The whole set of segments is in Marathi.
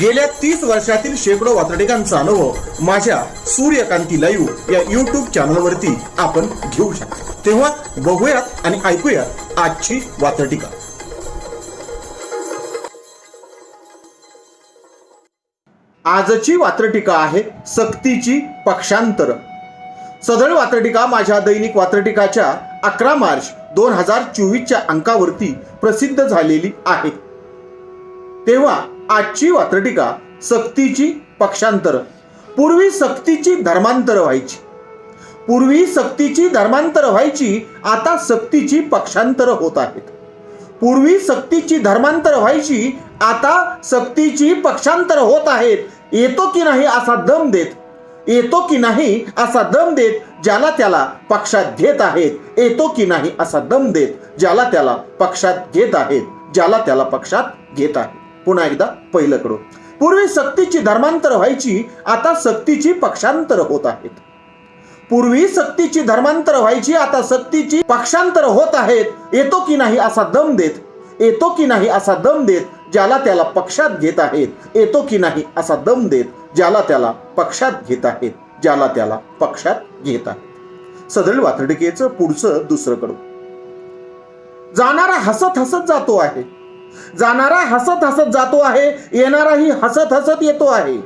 गेल्या तीस वर्षातील शेकडो वातडिकांचा अनुभव माझ्या सूर्यकांती लाईव्ह या युट्यूब चॅनलवरती आपण घेऊ शकतो. तेव्हा बघूयात आणि ऐकूयात आजची वातडिका आजची वात्रटिका आहे सक्तीची पक्षांतर. सदळ वात्रटिका माझ्या दैनिक वात्रटिकाच्या अकरा मार्च दोन हजार चोवीसच्या अंकावरती प्रसिद्ध झालेली आहे. तेव्हा आजची वात्रटिका सक्तीची पक्षांतर पूर्वी सक्तीची धर्मांतर व्हायची. पूर्वी सक्तीची धर्मांतर व्हायची आता सक्तीची पक्षांतर होत आहेत. पूर्वी सक्तीची धर्मांतर व्हायची आता सक्तीची पक्षांतर होत आहेत. येतो की नाही असा दम देत? येतो की नाही असा दम देत ज्याला त्याला पक्षात घेत आहेत? येतो की नाही असा दम देत ज्याला त्याला पक्षात घेत आहेत? ज्याला त्याला पक्षात घेत आहेत? पुन्हा एकदा पहिलं कडू पूर्वी सक्तीची धर्मांतर व्हायची आता सक्तीची पक्षांतर होत आहेत. पूर्वी सक्तीची धर्मांतर व्हायची आता सक्तीची पक्षांतर होत आहेत. येतो की नाही असा दम देत? येतो की नाही असा दम देत ज्याला त्याला पक्षात घेत आहेत? येतो की नाही असा दम देत ज्याला त्याला पक्षात घेत आहेत? ज्याला त्याला पक्षात घेत आहेत. सदळ वातडिकेचं पुढचं दुसरं कडू जाणारा हसत हसत जातो आहे. जाणारा हसत हसत जातो आहे येणाराही हसत हसत येतो आहे.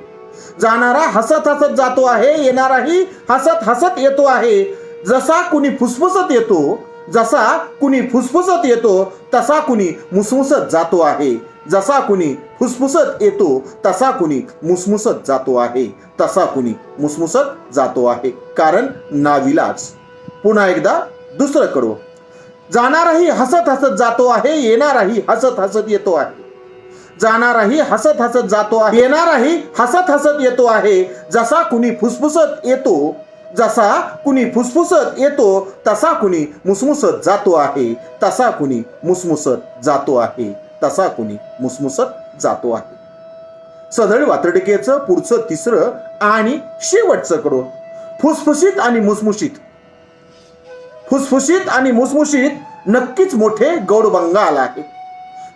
जाणारा हसत हसत जातो आहे येणाराही हसत हसत येतो आहे. जसा कुणी फुसफुसत येतो जसा कुणी फुसफुसत येतो तसा कुणी मुसमुसत जातो आहे. जसा कुणी फुसफुसत येतो तसा कुणी मुसमुसत जातो आहे. तसा कुणी मुसमुसत जातो आहे. कारण नाविलाच. पुन्हा एकदा दुसरं कडू जाणाराही हसत हसत जातो आहे येणाराही हसत हसत येतो आहे. जाणाराही हसत हसत जातो आहे येणाराही हसत हसत येतो आहे. जसा कुणी फुसफुसत येतो जसा कुणी फुसफुसत येतो तसा कुणी मुसमुसत जातो आहे. तसा कुणी मुसमुसत जातो आहे तसा कुणी मुसमुसत जातो आहे. सदळ वातडिकेचं पुढचं तिसरं आणि शेवटचं कडू फुसफुसीत आणि मुसमुशीत. फुसफुशीत आणि मुसमुशीत नक्कीच मोठे गौड बंगाल आहे.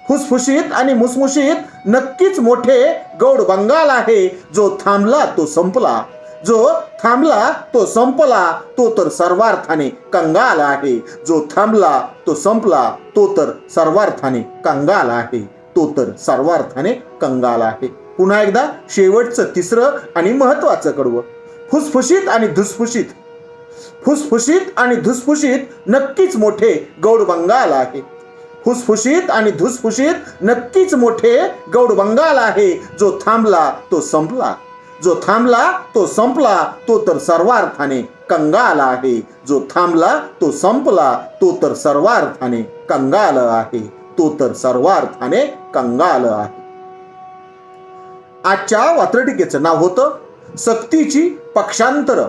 फुसफुशीत आणि मुसमुशीत नक्कीच मोठे गौड बंगाल आहे. जो थांबला तो संपला. जो थांबला तो संपला तो तर सर्वार्थाने कंगाल आहे. जो थांबला तो संपला तो तर सर्वार्थाने कंगाल आहे. तो तर सर्वार्थाने कंगाल आहे. पुन्हा एकदा शेवटचं तिसरं आणि महत्वाचं कडवं. फुसफुशीत आणि धुसफुशीत फुसफुशीत आणि धुसफुशीत नक्कीच मोठे गौड बंगाल आहे. फुसफुशीत आणि धुसफुशीत नक्कीच मोठे गौड बंगाल आहे. जो थांबला तो संपला. जो थांबला तो संपला तो तर सर्वार्थाने कंगाल आहे. जो थांबला तो संपला तो तर सर्वार्थाने कंगाल आहे. तो तर सर्वार्थाने कंगाल आहे. आजच्या वात्रटिकेचं नाव होतं सक्तीची पक्षांतर.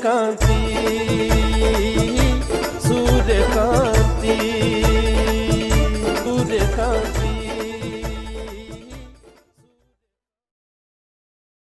सूर्यकांती सूर्यकांती सूर्यकांती सूर्यकांती